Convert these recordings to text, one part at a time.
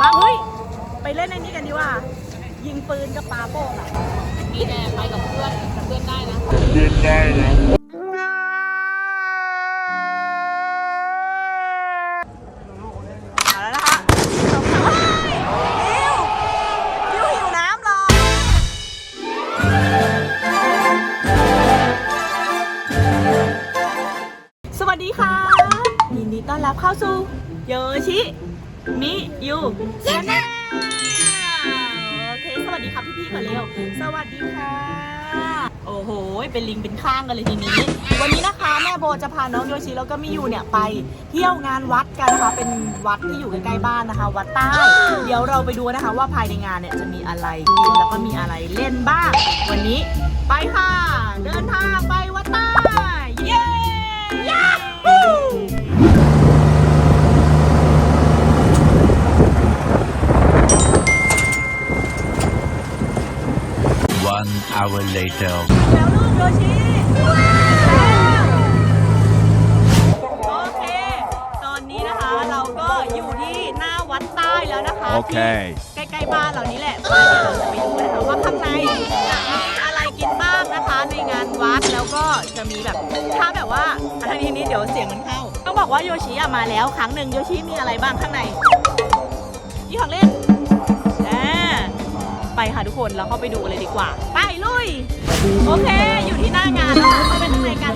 บ้างเฮ้ย ไปเล่นในนี้กันดีกว่า ยิงปืนกับปาโป่งอะนี่แน่ไปกับเพื่อนกับเพื่อนได้นะเอาแล้วนะคะสองสามเฮ้ยยิวยิวหิวน้ำเหรอ สวัสดีค่ะยินดีต้อนรับเข้าสู่โยชิ มิยูชาแนลโอเค สวัสดีครับพี่ๆก่อนเร็ว สวัสดีค่ะ โอ้โห เป็นลิงเป็นข้างกันเลยทีนี้ วันนี้นะคะแม่โบจะพาน้องโยชิแล้วก็มิยูเนี่ยไปเที่ยวงานวัดกันนะคะ เป็นวัดที่อยู่ใกล้ๆบ้านนะคะ วัดใต้ เดี๋ยวเราไปดูนะคะว่าภายในงานเนี่ยจะมีอะไรกินแล้วก็มีอะไรเล่นบ้าง วันนี้ไปค่ะ เดินทางไปวัดใต้ hour later. แล้วลูกโยชิโอเค ตอนนี้นะคะเราก็อยู่ที่หน้าวัดใต้แล้วนะคะโอเค ที่ใกล้ๆบ้านเรานี่แหละไปเดี๋ยวเราจะไปดูนะคะว่าข้างในจะมีอะไรกินบ้างนะคะในงานวัดแล้วก็จะมีแบบถ้าแบบว่าอันนี้นี้เดี๋ยวเสียงมันเข้าต้องบอกว่าโยชิอะมาแล้วครั้งหนึ่งโยชิมีอะไรบ้างข้างในมีของเล่นอ่า ไปค่ะทุกคน เราเข้าไปดูเลยดีกว่า ไปลุย โอเค อยู่ที่หน้างานแล้วเข้าไปข้างในกัน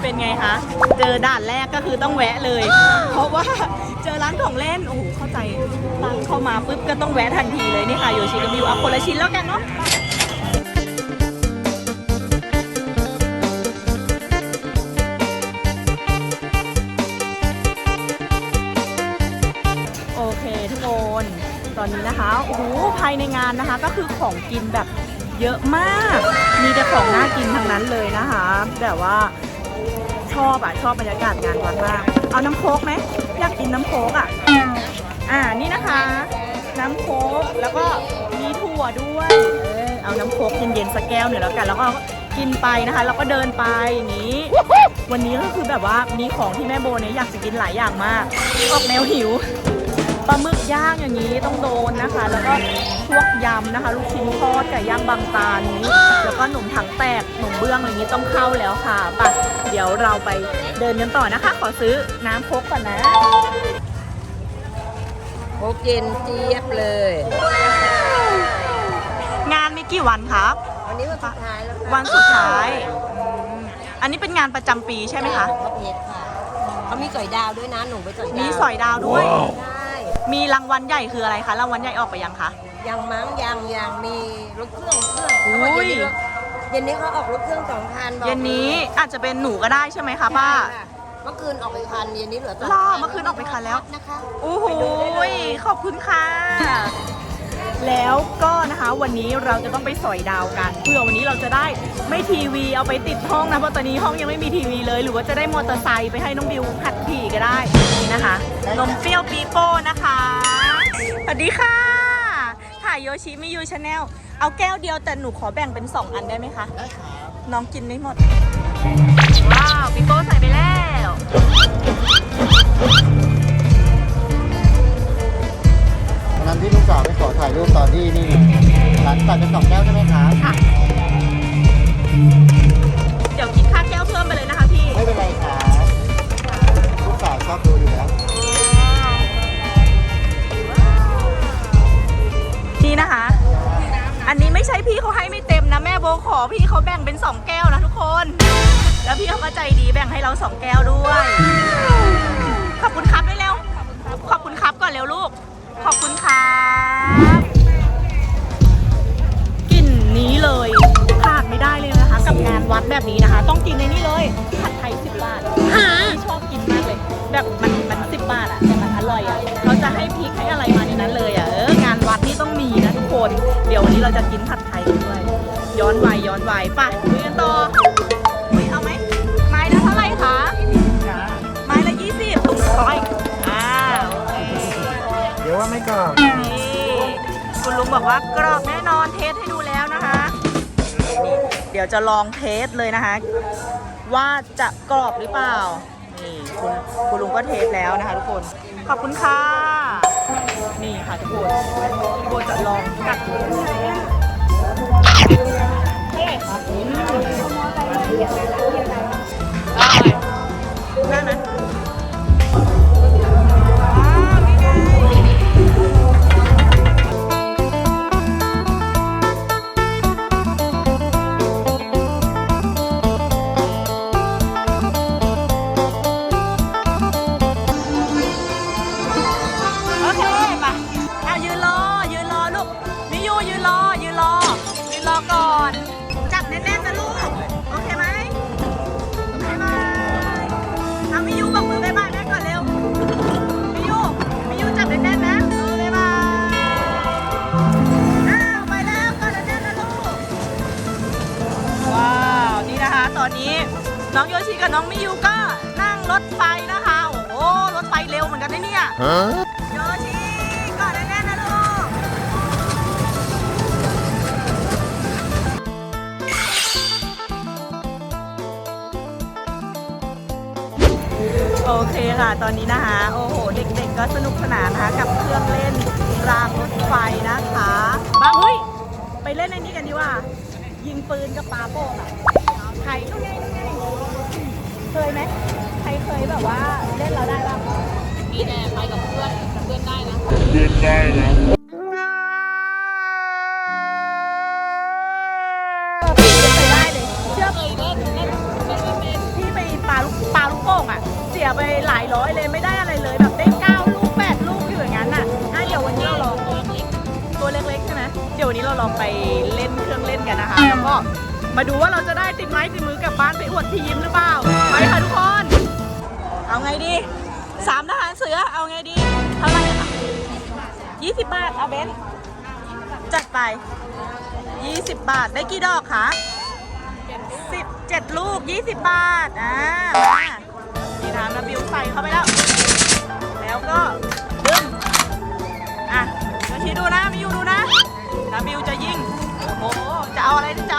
เป็นไงคะ เจอด่านแรกก็คือต้องแวะเลย เพราะว่าเจอร้านของเล่น โอ้โห เข้าใจร้านเข้ามาปุ๊บก็ต้องแวะทันทีเลยนี่ค่ะ โยชิกับมิวเอาคนละชิ้นแล้วกันเนาะ งานนะคะ ก็คือของกินแบบเยอะมาก มีแต่ของน่ากินทั้งนั้นเลยนะคะ แบบว่าชอบอะชอบบรรยากาศงานวัดมาก เอาน้ำโค้กไหมอยากกินน้ำโค้กอะ อ่านี่นะคะ น้ำโค้กแล้วก็มีถั่วด้วยเออเอาน้ำโค้กเย็นๆสักแก้วหน่อยแล้วกันแล้วก็กินไปนะคะแล้วก็เดินไปอย่างนี้ วันนี้ก็คือแบบว่ามีของที่แม่โบเนี่ยอยากจะกินหลายอย่างมากออกแนวหิว ปลาหมึกย่างอย่างนี้ต้องโดนนะคะ แล้วก็พวกยำนะคะ ลูกชิ้นทอดไก่ย่างบางตานี้ แล้วก็หนุ่มถังแตกหนุ่มเบื้องอะไรนี้ต้องเข้าแล้วค่ะไปเดี๋ยวเราไปเดินกันต่อนะคะ ขอซื้อน้ำโคกก่อนนะโคกเย็นเจี๊ยบเลย งานมีกี่วันครับ วันนี้วันสุดท้ายแล้วค่ะวันสุดท้ายอืมอันนี้เป็นงานประจำปีใช่ไหมคะ เขาเพชรค่ะเขามีสอยดาวด้วยนะหนูไปสอยดาวมีสอยดาวด้วยใช่ มีรางวัลใหญ่คืออะไรคะรางวัลใหญ่ออกไปยังคะ ยังมั้งยังยังมีรถเครื่องรถเครื่องอุ้ยเย็นนี้เขาออกรถเครื่องสองคันบอกเย็นนี้อาจจะเป็นหนูก็ได้ใช่ไหมคะป้า ใช่ค่ะเมื่อคืนออกไปคันเย็นนี้เหลือสองล่อคันเมื่อคืนออกไปคันแล้ว นะคะ โอ้โหขอบคุณค่ะ แล้วก็นะคะวันนี้เราจะต้องไปสอยดาวกัน เพื่อวันนี้เราจะได้ไม่ทีวีเอาไปติดห้องนะเพราะตอนนี้ห้องยังไม่มีทีวีเลย หรือว่าจะได้มอเตอร์ไซค์ไปให้น้องบิวหัดขี่ก็ได้นี่นะคะนมเปรี้ยวปีโป้นะคะสวัสดีค่ะถ่ายโยชิมิยูชาแนลเอาแก้วเดียวแต่หนูขอแบ่งเป็น 2 อันได้ไหมคะน้องกินไม่หมด ว้าวปีโป้ใส่ไปแล้ว รูปตอนที่นี่ร้านตัดเป็นสองแก้วใช่ไหมครับค่ะ เดี๋ยวคิดค่าแก้วเพิ่มไปเลยนะคะพี่ไม่เป็นไรครับลูกสาวชอบดูอยู่แล้วนี่นะคะ อันนี้ไม่ใช่พี่เขาให้ไม่เต็มนะแม่โบขอพี่เขาแบ่งเป็นสองแก้วนะทุกคน แล้วพี่เขาก็ใจดีแบ่งให้เราสองแก้วด้วย ขอบคุณครับด้วยเร็วขอบคุณครับก่อนเร็วลูก ขอบคุณครับ เลยขาดไม่ได้เลยนะคะ กับงานวัดแบบนี้นะคะ ต้องกินในนี้เลยผัดไทยสิบบาทที่ชอบกินมากเลย แบบมันมันสิบบาทอะแต่มันอร่อยอะเขาจะให้พริกให้อะไรมาในนั้นเลยอะเอองานวัดนี่ต้องมีนะทุกคน เดี๋ยววันนี้เราจะกินผัดไทยกันด้วยย้อนวัยย้อนวัยไปคุยกันต่อคุยเอาไหมไม้ละเท่าไหร่คะไม้ละยี่สิบร้อยอ่าโอเคเดี๋ยวว่าไม่กรอบนี่คุณลุงบอกว่ากรอบแน่นอนเทสให้ดูแล้วนะคะ นี่เดี๋ยวจะลองเทสเลยนะคะ ว่าจะกรอบหรือเปล่า นี่คุณคุณลุงก็เทสแล้วนะคะทุกคน ขอบคุณค่ะ นี่ค่ะทุกคนพี่โบจะลองกัด น้องโยชิกับน้องมิยูก็นั่งรถไฟนะคะ โอ้โหรถไฟเร็วเหมือนกันนะเนี่ยโยชิกอดแน่นๆนะลูก โอเคค่ะ ตอนนี้นะคะ โอ้โห เด็กๆก็สนุกสนานนะคะ กับเครื่องเล่นรางรถไฟนะคะบ้าเฮ้ย ไปเล่นในนี้กันดีกว่า ยิงปืนกับปาโป้งอะใคร เคยไหมใครเคยแบบว่าเล่นเราได้บ้างมีแต่ไปกับเพื่อนกับเพื่อนได้นะพี่ไม่เคยได้เลยเชื่อเคยเล่นเล่นเล่นไม่เป็นพี่ไปปาลูกปาลูกโป่งอะ เสียไปหลายร้อยเลยไม่ได้อะไรเลยแบบได้เก้าลูกแปดลูกอยู่อย่างนั้นอะอะเดี๋ยววันนี้เราลองตัวเล็กตัวเล็กๆใช่ไหมเดี๋ยววันนี้เราลองไปเล่นเครื่องเล่นกันนะคะแล้วก็ มาดูว่าเราจะได้ติดไม้ติดมือกลับบ้านไปอวดที่ยิ้มหรือเปล่า ไปค่ะทุกคน เอาไงดีสามทหารเสือเอาไงดีเท่าไหร่อะยี่สิบบาทเอาเบนจัดไปยี่สิบบาทได้กี่ดอกคะสิบเจ็ดลูกยี่สิบบาท อ่ามานี่นะนาบิวใส่เข้าไปแล้ว แล้วก็ดึงอะมาชี้ดูนะมิยูดูนะนาบิวจะยิง โอ้โห จะเอาอะไรจะ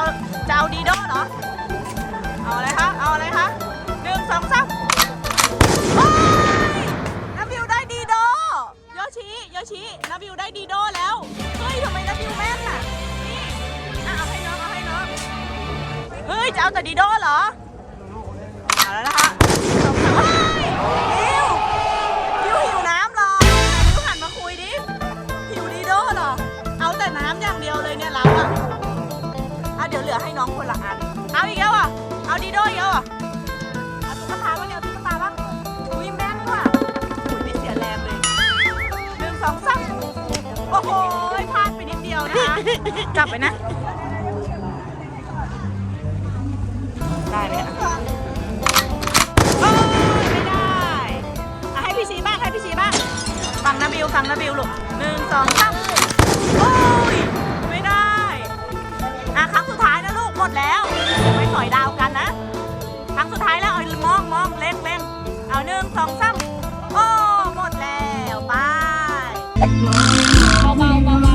ย จะเอาแต่ดีโดเหรอ เอาแล้วนะคะสองสามเฮ้ยบิวบิวหิวน้ำเหรอบิวหันมาคุยดิ หิวดีโดเหรอ เอาแต่น้ำอย่างเดียวเลยเนี่ยเราอะอะเดี๋ยวเหลือให้น้องคนละอัน เอาอีกแล้วอะ เอาดีโดอีกแล้วอะ เอาตุ๊กตาบ้างเนี่ยเอาตุ๊กตาบ้างอุ้ยแม่นว่ะอุ้ยไม่เสียแรงเลยหนึ่งสองสามโอ้โหพลาดไปนิดเดียวนะคะจับไปนะ ได้ไหมอะโอ้ยไม่ได้อะให้พี่ชีบ้างให้พี่ชีบ้างฟังนะบิวฟังนะบิวลูกหนึ่งสองสามโอ้ยไม่ได้อะครั้งสุดท้ายนะลูกหมดแล้วไปสอยดาวกันนะครั้งสุดท้ายแล้วเอามองมองเล็งเล็งเอาหนึ่งสองสามโอ้หมดแล้วไปเบาเบาๆตั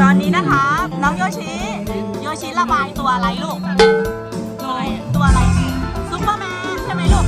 ตอนนี้นะคะ น้องโยชิ โยชิระบายตัวอะไรลูก ตัวอะไร ตัวอะไร ซุปเปอร์แมนใช่ไหมลูก